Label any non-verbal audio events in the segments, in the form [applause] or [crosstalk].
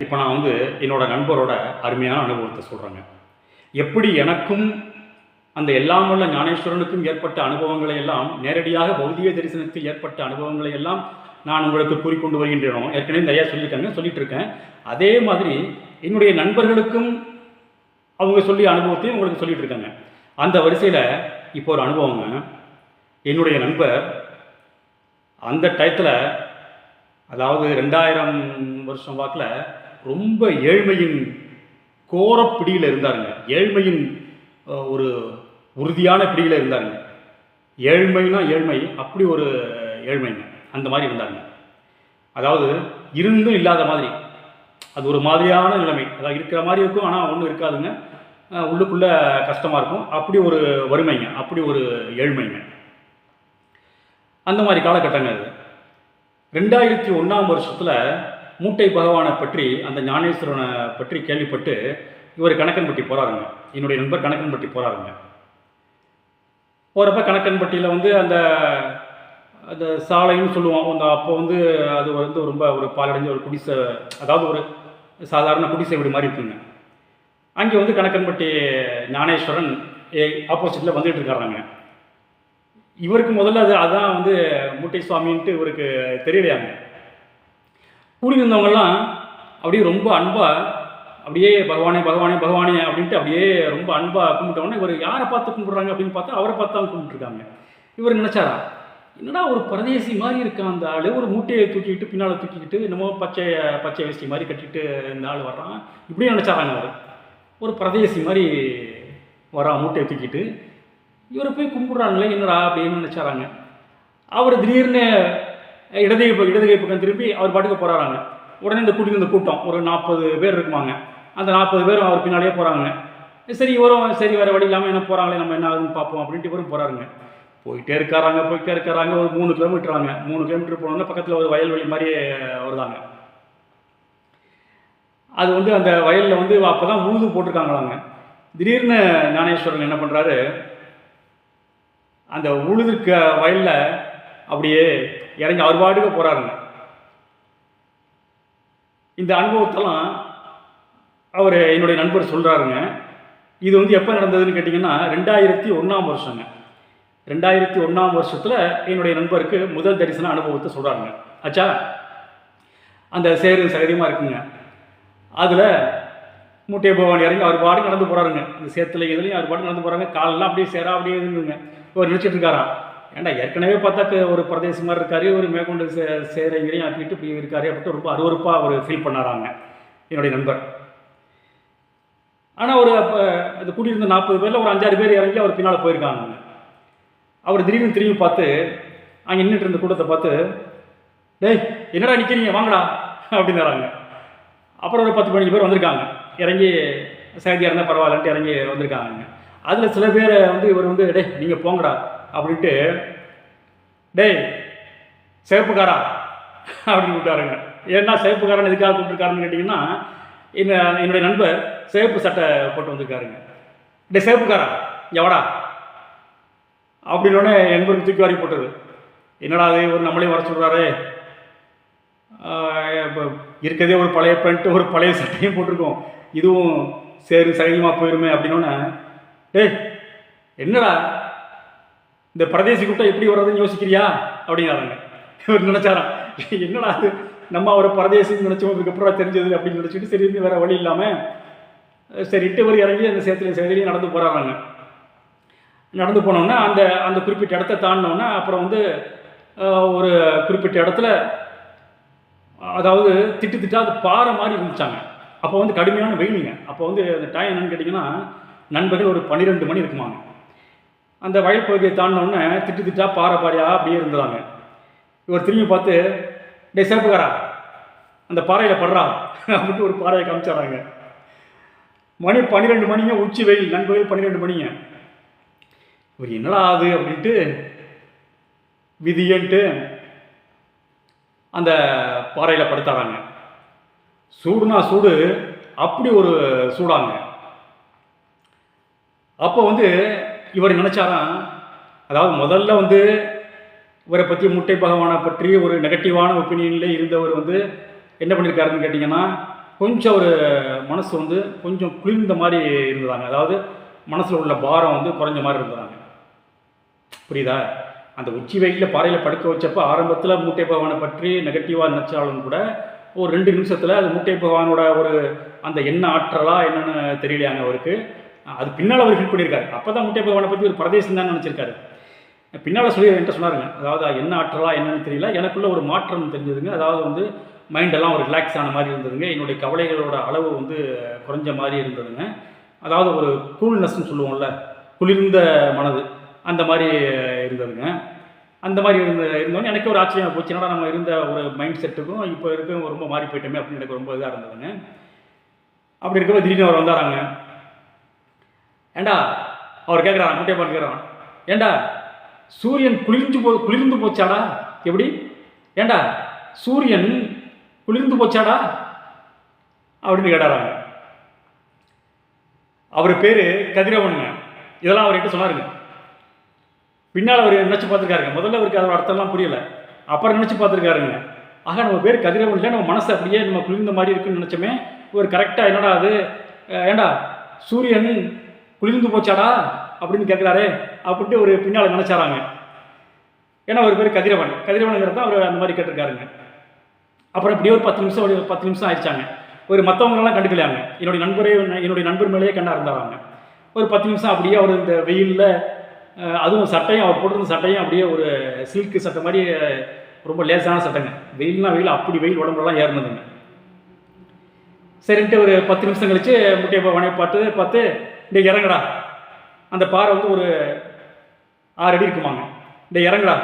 இப்போ நான் வந்து என்னோடய நண்பரோட அருமையான அனுபவத்தை சொல்கிறேங்க எப்படி எனக்கும் அந்த எல்லாம் வல்ல ஞானேஸ்வரனுக்கும் ஏற்பட்ட அனுபவங்களை எல்லாம் நேரடியாக பௌதிக தரிசனத்தில் ஏற்பட்ட அனுபவங்களை எல்லாம் நான் உங்களுக்கு கூறிக்கொண்டு வருகின்றேனோ ஏற்கனவே நிறையா சொல்லியிருக்காங்க சொல்லிட்டு இருக்கேன் அதே மாதிரி என்னுடைய நண்பர்களுக்கும் அவங்க சொல்லி அனுபவத்தையும் உங்களுக்கு சொல்லிட்டு இருக்காங்க அந்த வரிசையில் இப்போ ஒரு அனுபவங்க என்னுடைய நண்பர் அந்த டயத்தில் அதாவது ரெண்டாயிரம் வருஷம் வாக்கில் ரொம்ப ஏழ்மையின் கோர பிடியில் இருந்தாருங்க. ஏழ்மையின் ஒரு உறுதியான பிடியில் இருந்தாருங்க. ஏழ்மைனா ஏழ்மை அப்படி ஒரு ஏழ்மைங்க. அந்த மாதிரி இருந்தாருங்க. அதாவது இருந்தும் இல்லாத மாதிரி. அது ஒரு மாதிரியான நிலைமை. அதாவது இருக்கிற மாதிரி இருக்கும் ஆனால் ஒன்றும் இருக்காதுங்க. உள்ளுக்குள்ளே கஷ்டமாக இருக்கும். அப்படி ஒரு வறுமைங்க. அப்படி ஒரு ஏழ்மைங்க. அந்த மாதிரி காலகட்டங்கள் அது. ரெண்டாயிரத்தி ஒன்றாம் வருஷத்தில் மூட்டை பகவானை பற்றி அந்த ஞானேஸ்வரனை பற்றி கேள்விப்பட்டு இவர் கணக்கன்பட்டி போகிறாருங்க என்னுடைய நண்பர் கணக்கன்பட்டி போகிறாருங்க போகிறப்ப கணக்கன்பட்டியில் வந்து அந்த அந்த சாலைன்னு சொல்லுவோம். அந்த அப்போ வந்து அது வந்து ரொம்ப ஒரு பாலடைஞ்ச ஒரு குடிசை அதாவது ஒரு சாதாரண குடிசை வீடு மாதிரி இருக்குங்க. அங்கே வந்து கணக்கன்பட்டி ஞானேஸ்வரன் ஆப்போசிட்டில் வந்துகிட்டு இருக்காராங்க. இவருக்கு முதல்ல அது அதான் வந்து மூட்டை சுவாமின்ட்டு இவருக்கு தெரியலையாங்க. கூடி இருந்தவங்கெல்லாம் அப்படியே ரொம்ப அன்பாக அப்படியே பகவானே பகவானே பகவானே அப்படின்ட்டு அப்படியே ரொம்ப அன்பாக கும்பிட்டவொடனே இவர் யாரை பார்த்து கும்பிட்றாங்க அப்படின்னு பார்த்தா அவரை பார்த்து தான் கும்பிட்டுருக்காங்க. இவர் நினச்சாரா? என்னடா ஒரு பரதேசி மாதிரி இருக்கான் அந்த ஆள் ஒரு மூட்டையை தூக்கிக்கிட்டு பின்னால் தூக்கிக்கிட்டு என்னமோ பச்சை பச்சை வேஷ்டி மாதிரி கட்டிட்டு இந்த ஆள் வர்றான். இப்படியே நினச்சாராங்க அவர். ஒரு பரதேசி மாதிரி வரான் மூட்டையை தூக்கிட்டு. இவரை போய் கும்பிட்றாங்களே என்னடா அப்படின்னு நினச்சாராங்க. அவர் திடீர்னு இடது கைப்பு இடது கை பக்கம் திரும்பி அவர் பாட்டுக்கு போகிறாங்க உடனே இந்த கூட்டிகிட்டு இந்த கூட்டம் ஒரு நாற்பது பேர் இருக்குமாங்க. அந்த நாற்பது பேரும் அவர் பின்னாடியே போகிறாங்க சரி இவரும் சரி வேறு வழி இல்லாமல் என்ன போகிறாங்களே நம்ம என்ன ஆகுதுன்னு பார்ப்போம் அப்படின்ட்டு இவரும் போகிறாருங்க போயிட்டே இருக்காராங்க போயிட்டே இருக்காராங்க. ஒரு மூணு கிலோமீட்டராங்க மூணு கிலோமீட்டர் போனோன்னா பக்கத்தில் ஒரு வயல்வெளி மாதிரி வருதாங்க. அது வந்து அந்த வயலில் வந்து அப்போ தான் உழுது போட்டிருக்காங்களாங்க. திடீர்னு ஞானேஸ்வரன் என்ன பண்ணுறாரு அந்த உழுதுக்க வயலில் அப்படியே இறங்கி அவர் பாட்டுக்கு போகிறாருங்க இந்த அனுபவத்தெல்லாம் அவர் என்னுடைய நண்பர் சொல்கிறாருங்க இது வந்து எப்போ நடந்ததுன்னு கேட்டிங்கன்னா ரெண்டாயிரத்தி ஒன்றாம் வருஷங்க. ரெண்டாயிரத்தி ஒன்றாம் வருஷத்தில் என்னுடைய நண்பருக்கு முதல் தரிசன அனுபவத்தை சொல்கிறாருங்க ஆச்சா அந்த சேரு சகதியமாக இருக்குங்க. அதில் மூட்டை பகவான் இறங்கி அவர் பாட்டு நடந்து போகிறாருங்க இந்த சேத்துல இதுலையும் அவர் பாட்டு நடந்து போகிறாங்க காலெல்லாம் அப்படியே சேரா அப்படியே இருந்துங்க இவர் நினச்சிட்டு இருக்காராம். ஏன்டா ஏற்கனவே பார்த்தா ஒரு பிரதேசம் மாதிரி இருக்காரு ஒரு மேற்கொண்டு சே சேர ஆக்கிட்டு இப்படி இருக்காரு அப்படின்ட்டு ரொம்ப அருவறுப்பாக அவர் ஃபீல் பண்ணாராங்க என்னுடைய நண்பர். ஆனால் ஒரு அப்போ அது கூட்டியிருந்த நாற்பது பேரில் ஒரு அஞ்சாறு பேர் இறங்கி அவர் பின்னால் போயிருக்காங்க. அவர் திடீர்னு திரும்பி பார்த்து அங்கே நின்றுட்டு இருந்த கூட்டத்தை பார்த்து டேய் என்னடா நிற்கிறீங்க வாங்கடா அப்படின்னாராங்க அப்புறம் ஒரு பத்து பதினஞ்சு பேர் வந்திருக்காங்க. இறங்கி சேதியாக இருந்தால் பரவாயில்லன்ட்டு இறங்கி வந்திருக்காங்க. அதில் சில பேர் வந்து இவர் வந்து டேய் நீங்கள் போங்கடா. அப்படின்ட்டு டேய் செருப்புக்காரா அப்படின்னு கூப்பிட்டாருங்க. ஏன்னா செருப்புக்காரன் எதுக்காக கூப்பிட்டுருக்காருன்னு கேட்டிங்கன்னா என்ன என்னுடைய நண்பர் சிவப்பு சட்டை போட்டு வந்திருக்காருங்க. டே சிவப்புக்காரா எவடா அப்படின்னோடனே என்பருக்கு தூக்கி வாரி போட்டது என்னடா அது ஒரு நம்மளையும் வர சொல்கிறாரு இப்போ இருக்கிறதே ஒரு பழைய பேண்ட்டு ஒரு பழைய சட்டையும் போட்டிருக்கோம். இதுவும் சரி சகஜமாக போயிருமே அப்படின்னோடனே டேய் என்னடா? இந்த பிரதேசி கூட்டம் எப்படி வர்றதுன்னு யோசிக்கிறியா? அப்படிங்கிறாங்க. இவர் நினச்சாராம். என்னடா அது நம்ம அவரை பரதேசின்னு நினச்சோம் இதுக்கப்புறம் தெரிஞ்சது அப்படின்னு நினச்சிட்டு சரி வேறு வழி இல்லாமல் சரிட்டு இவர் இறங்கி அந்த சேத்துல சேதிலையும் நடந்து போகிறாங்க நடந்து போனோன்னா அந்த அந்த குறிப்பிட்ட இடத்த தாண்டினோன்னா அப்புறம் வந்து ஒரு குறிப்பிட்ட இடத்துல அதாவது திட்டு திட்டா அது பாறை மாதிரி இருந்துச்சாங்க. அப்போ வந்து கடுமையான வெயிலுங்க. அப்போ வந்து அந்த டைம் என்னன்னு கேட்டிங்கன்னா நண்பர்கள் ஒரு பன்னிரெண்டு மணி இருக்குமாங்க. அந்த வயல் பகுதியை தாண்டினோடனே திட்டு திட்டா பாறை பாறையாக அப்படியே இருந்தாங்க இவர் திரும்பி பார்த்து டே சிறப்புக்காரா அந்த பாறையில் படுறா அப்படின்ட்டு ஒரு பாறையை காமிச்சாராங்க. மணி பன்னிரெண்டு மணிங்க உச்சி வெயில் நண்பகல் பன்னிரெண்டு மணிங்க. இவர் என்னடா ஆகுது அப்படின்ட்டு விதியன்ட்டு அந்த பாறையில் படுத்தாராங்க. சூடுனா சூடு அப்படி ஒரு சூடாங்க. அப்போ வந்து இவர் நினச்சாராம் அதாவது முதல்ல வந்து இவரை பற்றி முட்டை பகவானை பற்றி ஒரு நெகட்டிவான ஒப்பீனியனில் இருந்தவர் வந்து என்ன பண்ணியிருக்காருன்னு கேட்டிங்கன்னா கொஞ்சம் ஒரு மனசு வந்து கொஞ்சம் குளிர்ந்த மாதிரி இருந்ததாங்க. அதாவது மனசில் உள்ள பாரம் வந்து குறைஞ்ச மாதிரி இருந்ததாங்க. புரியுதா? அந்த உச்சி வெயிலில் பாறையில் படுக்க வச்சப்போ ஆரம்பத்தில் மூட்டை பகவானை பற்றி நெகட்டிவாக நினச்சாலும் கூட ஒரு ரெண்டு நிமிஷத்தில் அது மூட்டை பகவானோட ஒரு அந்த என்ன ஆற்றலா என்னென்னு தெரியலையாங்க அவருக்கு. அது பின்னால் அவர் ஹெல்ப் பண்ணியிருக்காரு. அப்போ தான் முட்டை பகவானை பற்றி ஒரு பிரதேசம் தான் நினச்சிருக்காரு. பின்னால் சொல்லி என்கிட்ட சொன்னாருங்க. அதாவது என்ன ஆற்றலா என்னன்னு தெரியல. எனக்குள்ள ஒரு மாற்றம் தெரிஞ்சதுங்க. அதாவது வந்து மைண்டெல்லாம் ஒரு ரிலாக்ஸ் ஆன மாதிரி இருந்ததுங்க. என்னுடைய கவலைகளோட அளவு வந்து குறைஞ்ச மாதிரி இருந்ததுங்க. அதாவது ஒரு கூல்னஸ்ன்னு சொல்லுவோம்ல குளிர்ந்த மனது அந்த மாதிரி இருந்ததுங்க. அந்த மாதிரி இருந்த இருந்தோன்னே எனக்கு ஒரு ஆச்சரியம் போச்சு. என்னடா நம்ம இருந்த ஒரு மைண்ட் செட்டுக்கும் இப்போ இருக்க ரொம்ப மாறி போயிட்டோமே அப்படின்னு எனக்கு ரொம்ப இதாக இருந்ததுங்க. அப்படி இருக்கப்போ திடீர்னு அவர் வந்தாராங்க. ஏண்டா? அவர் கேட்குறான் முட்டையை பார்த்து கேட்குறான் ஏண்டா? சூரியன் குளிர்ந்து போ குளிர்ந்து போச்சாடா? எப்படி? ஏண்டா? சூரியன் குளிர்ந்து போச்சாடா? அப்படின்னு கேட்டாராங்க அவர் பேர் கதிரவனுங்க. இதெல்லாம் அவர்கிட்ட சொன்னாருங்க. பின்னால் அவர் நினச்சி பார்த்துருக்காருங்க. முதல்ல அவருக்கு அதோட அர்த்தம்லாம் புரியலை. அப்புறம் நினச்சி பார்த்துருக்காருங்க. ஆக நம்ம பேர் கதிரவன் இல்லை நம்ம மனசு அப்படியே நம்ம குளிர்ந்த மாதிரி இருக்குன்னு நினச்சோமே. ஒரு கரெக்டாக என்னடா அது? ஏண்டா? சூரியன் குளிர்ந்து போச்சாடா? அப்படின்னு கேட்குறாரு அப்படின்ட்டு ஒரு பின்னால் நினச்சாராங்க. ஏன்னா ஒரு பேர் கதிரவன். கதிரவனுங்கிறது அவர் அந்த மாதிரி கேட்டிருக்காருங்க. அப்புறம் இப்படியே ஒரு பத்து நிமிஷம் ஒரு பத்து நிமிஷம் ஆயிடுச்சாங்க. ஒரு மற்றவங்களெல்லாம் கண்டுக்கலையாங்க. என்னுடைய நண்பரே என்னுடைய நண்பர் மேலேயே கண்ணா இருந்தாராங்க. ஒரு பத்து நிமிஷம் அப்படியே அவர் இந்த வெயிலில் அதுவும் சட்டையும் அவர் போட்டிருந்த சட்டையும் அப்படியே ஒரு சில்க் சட்டை மாதிரி ரொம்ப லேசான சட்டைங்க. வெயில்னா வெயில் அப்படி வெயில் உடம்புலாம் ஏறினதுங்க. சரின்ட்டு ஒரு பத்து நிமிஷம் கழித்து முட்டையை வனையை பார்த்து பார்த்து இந்த இறங்குடா. அந்த பாறை வந்து ஒரு ஆறு அடி இருக்குமாங்க. இந்த இறங்குடா.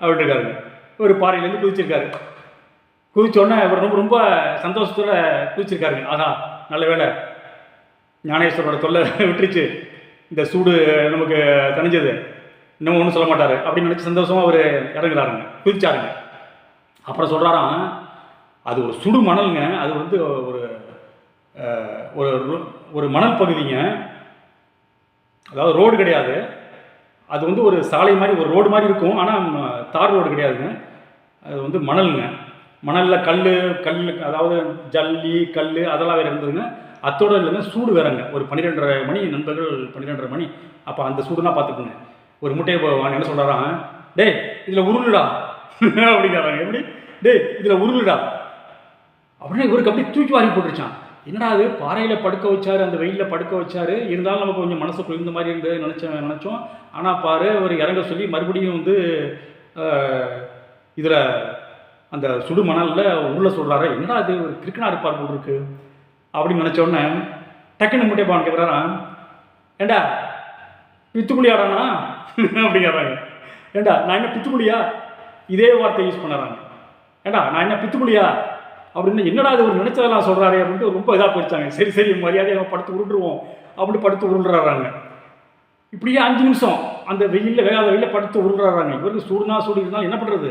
அப்படின்ட்டு இருக்காருங்க ஒரு பாறையிலேருந்து குதிச்சிருக்காரு. குதிச்சோடனே அவர் ரொம்ப ரொம்ப சந்தோஷத்தோட குதிச்சிருக்காருங்க. ஆகா நல்ல வேலை ஞானேஸ்வரோட தொல்லை [laughs] விட்டுருச்சு. இந்த சூடு நமக்கு தணிஞ்சது. இன்னும் ஒன்றும் சொல்ல மாட்டார். அப்படின்னு நினச்சி சந்தோஷமாக அவர் இறங்குறாருங்க. குதிச்சாருங்க. அப்புறம் சொல்கிறாராம் அது ஒரு சுடு மணலுங்க. அது வந்து ஒரு ஒரு ஒரு மணல் பகுதிங்க. அதாவது ரோடு கிடையாது. அது வந்து ஒரு சாலை மாதிரி ஒரு ரோடு மாதிரி இருக்கும். ஆனால் தார் ரோடு கிடையாதுங்க. அது வந்து மணலுங்க. மணலில் கல் கல் அதாவது ஜல்லி கல் அதெல்லாம் வேறு இருந்ததுங்க. அத்தோட இல்லைங்க சூடு வேறங்க. ஒரு பன்னிரெண்டரை மணி நண்பர்கள் பன்னிரெண்டரை மணி. அப்போ அந்த சூடுனா பார்த்துக்கோங்க ஒரு முட்டையை போ- என்ன சொல்கிறாராம் டேய் இதில் உருளுடா. [laughs] அப்படிங்கிறாங்க. எப்படி? டேய் இதில் உருளுடா. அப்படின்னு இவருக்கு அப்படியே தூக்கி வாரி போட்டுருச்சான் என்னடா அது? பாறையில் படுக்க வச்சாரு அந்த வெயிலில் படுக்க வச்சாரு. இருந்தாலும் நமக்கு கொஞ்சம் மனசு குளிர்ந்த மாதிரி இருந்தது நினச்சோம் நினச்சோம். ஆனால் பாரு ஒரு இறங்க சொல்லி மறுபடியும் வந்து இதில் அந்த சுடு மணலில் உள்ள சொல்கிறாரு என்னடா அது ஒரு கிறுக்கனா இருப்பார் போல் இருக்கு. அப்படின்னு நினச்ச உடனே டக்குன்னு முட்டை பான் கேட்குறாராம் ஏண்டா பித்துக்குழியாடானா அப்படிங்கிறாங்க ஏண்டா நான் என்ன பித்துக்குழியா? இதே வார்த்தை யூஸ் பண்ணுறாங்க. ஏண்டா நான் என்ன பித்துக்குழியா? அப்படின்னு என்னடா இது ஒரு நினைச்சதெல்லாம் சொல்கிறாரு அப்படின்ட்டு ரொம்ப இதாக போயிடுச்சாங்க. சரி சரி மரியாதையை நம்ம படுத்து உருண்டுருவோம் அப்படின்னு படுத்து உருண்டுறாங்க. இப்படியே அஞ்சு நிமிஷம் அந்த வெயிலில் வேகாத வெயிலில் படுத்து உருண்டுறாங்க. இவருக்கு சூடுனா சூடு இருந்தாலும் என்ன பண்ணுறது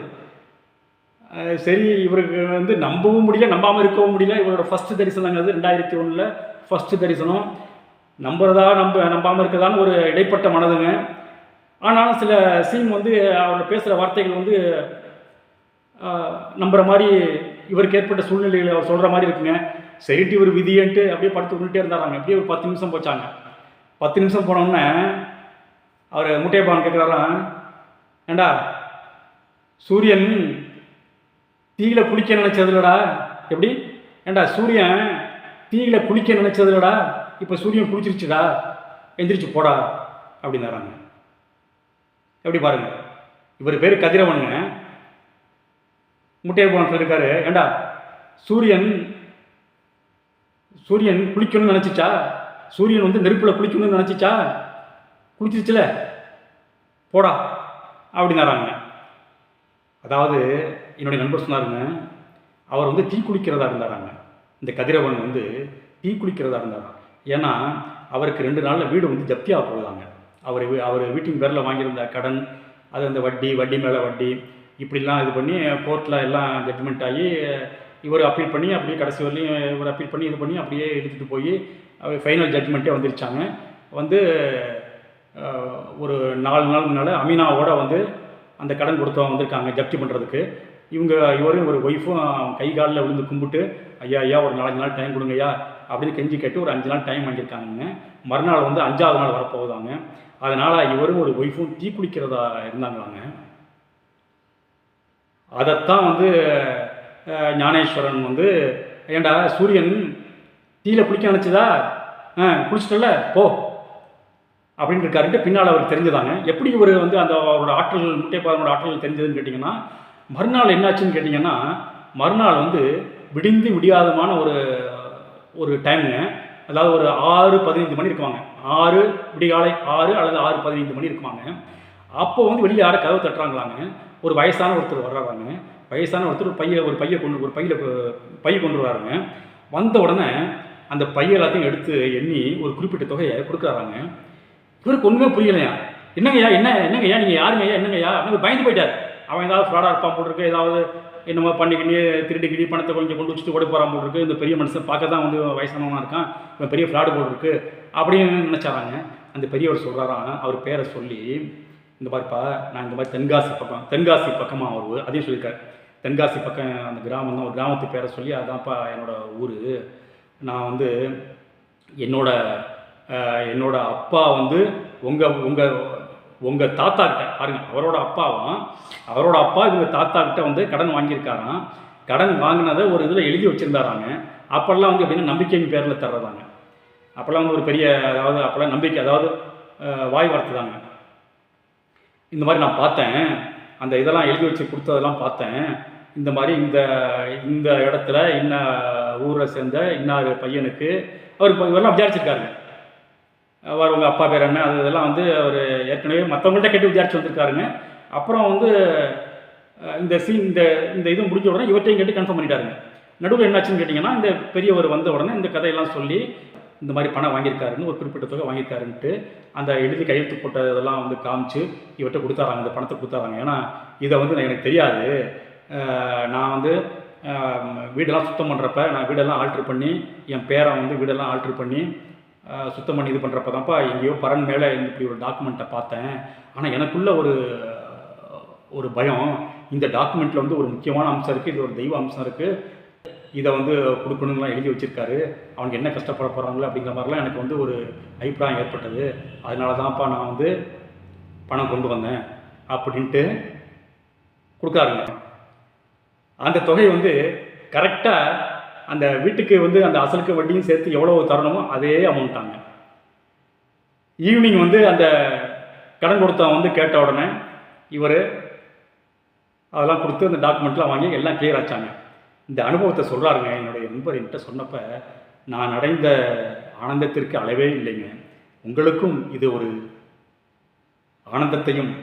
சரி இவருக்கு வந்து நம்பவும் முடியல நம்பாமல் இருக்கவும் முடியல. இவரோட ஃபஸ்ட்டு தரிசனங்கிறது ரெண்டாயிரத்தி ஒன்றில் ஃபஸ்ட்டு தரிசனம். நம்புறதா நம்ப நம்பாமல் இருக்கதான்னு ஒரு இடைப்பட்ட மனதுங்க. ஆனாலும் சில சீன் வந்து அவரோட பேசுகிற வார்த்தைகள் வந்து நம்புகிற மாதிரி இவருக்கு ஏற்பட்ட சூழ்நிலைகளை அவர் சொல்கிற மாதிரி இருக்குங்க சரிட்டு இவர் விதியன்ட்டு அப்படியே படுத்து விட்டுட்டே இருந்தாராங்க. அப்படியே ஒரு பத்து நிமிஷம் போச்சாங்க. பத்து நிமிஷம் போனோடனே அவர் முட்டையப்பான் கேட்குறாராம் ஏண்டா? சூரியன் தீயில குளிக்க நினைச்சதுலடா எப்படி? ஏண்டா சூரியன் தீயில குளிக்க நினைச்சதுலடா இப்போ சூரியன் குளிச்சிருச்சுடா. எந்திரிச்சு போடா. அப்படின்னாராங்க. எப்படி பாருங்க. இவர் பேர் கதிரவனுங்க. முட்டையை போன சொல்லியிருக்காரு ஏண்டா? சூரியன் சூரியன் குளிக்கணும்னு நினச்சிச்சா? சூரியன் வந்து நெருப்பில் குளிக்கணும்னு நினச்சிச்சா? குளிச்சிருச்சுல? போடா அப்படின்னாராங்க. அதாவது என்னுடைய நண்பர் சொன்னாருங்க அவர் வந்து தீ குளிக்கிறதா இருந்தாராங்க. இந்த கதிரவன் வந்து தீ குளிக்கிறதா இருந்தாராம். ஏன்னா அவருக்கு ரெண்டு நாளில் வீடு வந்து ஜப்தியாக போகுதாங்க. அவர் அவர் வீட்டின் பேரில் வாங்கியிருந்த கடன் அது அந்த வட்டி வட்டி மேலே வட்டி இப்படிலாம் இது பண்ணி கோர்ட்டில் எல்லாம் ஜட்மெண்ட் ஆகி இவர் அப்பீல் பண்ணி அப்படியே கடைசி வரலையும் இவர் அப்பீல் பண்ணி இது பண்ணி அப்படியே எடுத்துகிட்டு போய் ஃபைனல் ஜட்மெண்ட்டே வந்துருச்சாங்க. வந்து ஒரு நாலு நாள் முன்னால் அமீனாவோட வந்து அந்த கடன் கொடுத்தவங்க வந்திருக்காங்க ஜப்தி பண்ணுறதுக்கு இவங்க இவரும் ஒரு ஒய்ஃபும் கை காலில் விழுந்து கும்பிட்டு ஐயா ஐயா ஒரு நாலஞ்சு நாள் டைம் கொடுங்க ஐயா அப்படின்னு கெஞ்சி கேட்டு ஒரு அஞ்சு நாள் டைம் வாங்கியிருக்காங்க மறுநாள் வந்து அஞ்சாவது நாள் வரப்போகுதாங்க. அதனால் இவரும் ஒரு ஒய்ஃபும் தீ குளிக்கிறதா இருந்தாங்களாங்க. அதைத்தான் வந்து ஞானேஸ்வரன் வந்து ஏண்டா சூரியன் தீயில குளிக்க நினச்சதா? ஆ குளிச்சிட்டல போ. அப்படின்னு இருக்காருன்ட்டு பின்னால் அவருக்கு தெரிஞ்சதாங்க. எப்படி இவர் வந்து அந்த அவரோட ஆற்றல் முட்டைப்பாதனோட ஆற்றல் தெரிஞ்சதுன்னு கேட்டிங்கன்னா மறுநாள் என்னாச்சுன்னு கேட்டிங்கன்னா மறுநாள் வந்து விடிந்து விடியாதமான ஒரு ஒரு டைமுங்க அதாவது ஒரு ஆறு பதினைந்து மணி இருக்குவாங்க. ஆறு விடிகாலை ஆறு அல்லது ஆறு பதினைந்து மணி இருக்குவாங்க. அப்போ வந்து வெளியில் யாரும் கதவு தட்டுறாங்களாங்க. ஒரு வயசான ஒருத்தர் வர்றாங்க வயசான ஒருத்தர் ஒரு பைய ஒரு பையை கொண்டு ஒரு பையில் பையை கொண்டு வராங்க வந்த உடனே அந்த பைய எல்லாத்தையும் எடுத்து எண்ணி ஒரு குறிப்பிட்ட தொகையை கொடுக்குறாங்க இவருக்கு ஒன்றுமே புரியலையா? என்னங்கய்யா என்ன என்னங்கய்யா நீங்கள் யாருங்கய்யா என்னங்கய்யா? அப்படின்னு பயந்து போயிட்டார். அவன் ஏதாவது ஃப்ராடாக இருப்பான் போட்டிருக்கு ஏதாவது என்னமோ பண்ணிக்கினி திருடிக்கினி பணத்தை கொஞ்சம் கொண்டு வச்சுட்டு ஓடி போகிறான் போட்டிருக்கு இந்த பெரிய மனுஷன் பார்க்க தான் வந்து வயசானவனாக இருக்கான். இவன் பெரிய ஃப்ராடு போட்டிருக்கு அப்படின்னு நினச்சாராங்க. அந்த பெரியவர் சொல்கிறாரான் அவர் பேரை சொல்லி இந்த மாதிரிப்பா நான் இந்த மாதிரி தென்காசி பக்கம் தென்காசி பக்கமாக அவர் ஊர் அதையும் சொல்லியிருக்காரு. தென்காசி பக்கம் அந்த கிராமம் தான் ஒரு கிராமத்து பேரை சொல்லி அதான்ப்பா என்னோட ஊர். நான் வந்து என்னோட என்னோட அப்பா வந்து உங்கள் உங்கள் உங்கள் தாத்தா கிட்ட பாருங்கள் அவரோட அப்பாவும் அவரோட அப்பா இவங்க தாத்தா கிட்ட வந்து கடன் வாங்கியிருக்காராம். கடன் வாங்கினதை ஒரு இதில் எழுதி வச்சுருந்தாராங்க. அப்போல்லாம் வந்து எப்படின்னா நம்பிக்கையின் பேரில் தர்றதாங்க. அப்போல்லாம் வந்து ஒரு பெரிய அதாவது அப்போல்லாம் நம்பிக்கை அதாவது வாய் வளர்த்துதாங்க இந்த மாதிரி நான் பார்த்தேன். அந்த இதெல்லாம் எழுதி வச்சு கொடுத்ததெல்லாம் பார்த்தேன். இந்த மாதிரி இந்த இந்த இடத்துல இன்ன ஊரை சேர்ந்த இன்னார் பையனுக்கு அவர் இப்போ இவரெல்லாம் விசாரிச்சிருக்காருங்க. அவர் உங்கள் அப்பா பேர் என்ன? அது இதெல்லாம் வந்து அவர் ஏற்கனவே மற்றவங்கள்ட்ட கேட்டு விசாரிச்சு வந்திருக்காருங்க. அப்புறம் வந்து இந்த சீன் இந்த இந்த இது முடிஞ்ச உடனே இவர்கிட்டையும் கேட்டு கன்ஃபார்ம் பண்ணிட்டாருங்க. நடுவில் என்னாச்சுன்னு கேட்டிங்கன்னா இந்த பெரியவர் வந்த உடனே இந்த கதையெல்லாம் சொல்லி இந்த மாதிரி பணம் வாங்கியிருக்காருன்னு ஒரு குறிப்பிட்ட தொகை வாங்கியிருக்காருன்ட்டு அந்த எழுதி கையெழுத்து போட்ட இதெல்லாம் வந்து காமிச்சு இவர்கிட்ட கொடுத்தாராங்க இந்த பணத்தை கொடுத்தாராங்க. ஏன்னா இதை வந்து நான் எனக்கு தெரியாது. நான் வந்து வீடெல்லாம் சுத்தம் பண்ணுறப்ப நான் வீடெல்லாம் ஆல்ட்ரு பண்ணி என் பேரன் வந்து வீடெல்லாம் ஆல்ட்ரு பண்ணி சுத்தம் பண்ணி இது பண்ணுறப்ப தான்ப்பா எங்கேயோ பரன் மேலே இப்படி ஒரு டாக்குமெண்ட்டை பார்த்தேன். ஆனால் எனக்குள்ள ஒரு ஒரு பயம். இந்த டாக்குமெண்ட்டில் வந்து ஒரு முக்கியமான அம்சம் இருக்குது இது ஒரு தெய்வ அம்சம் இருக்குது இதை வந்து கொடுக்கணுங்கலாம் எழுதி வச்சிருக்காரு. அவங்க என்ன கஷ்டப்பட போகிறாங்களோ அப்படிங்கிற மாதிரிலாம் எனக்கு வந்து ஒரு அபிப்பிராயம் ஏற்பட்டது. அதனால தான்ப்பா நான் வந்து பணம் கொண்டு வந்தேன் அப்படின்ட்டு கொடுக்காருங்க அந்த தொகை வந்து கரெக்டாக அந்த வீட்டுக்கு வந்து அந்த அசலுக்கு வட்டியும் சேர்த்து எவ்வளோ தரணுமோ அதே அமௌண்ட்டாங்க ஈவினிங் வந்து அந்த கடன் கொடுத்தவன் வந்து கேட்ட உடனே இவர் அதெல்லாம் கொடுத்து அந்த டாக்குமெண்ட்லாம் வாங்கி எல்லாம் கிளியர் ஆச்சாங்க. இந்த அனுபவத்தை சொல்கிறாருங்க என்னுடைய நண்பர் என்கிட்ட சொன்னப்போ நான் அடைந்த ஆனந்தத்திற்கு அளவே இல்லைங்க. உங்களுக்கும் இது ஒரு ஆனந்தத்தையும்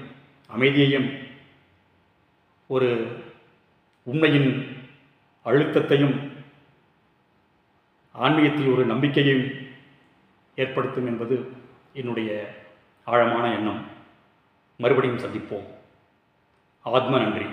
அமைதியையும் ஒரு உண்மையின் அழுத்தத்தையும் ஆன்மீகத்தில் ஒரு நம்பிக்கையையும் ஏற்படுத்தும் என்பது என்னுடைய ஆழமான எண்ணம். மறுபடியும் சந்திப்போம். ஆத்ம நன்றி.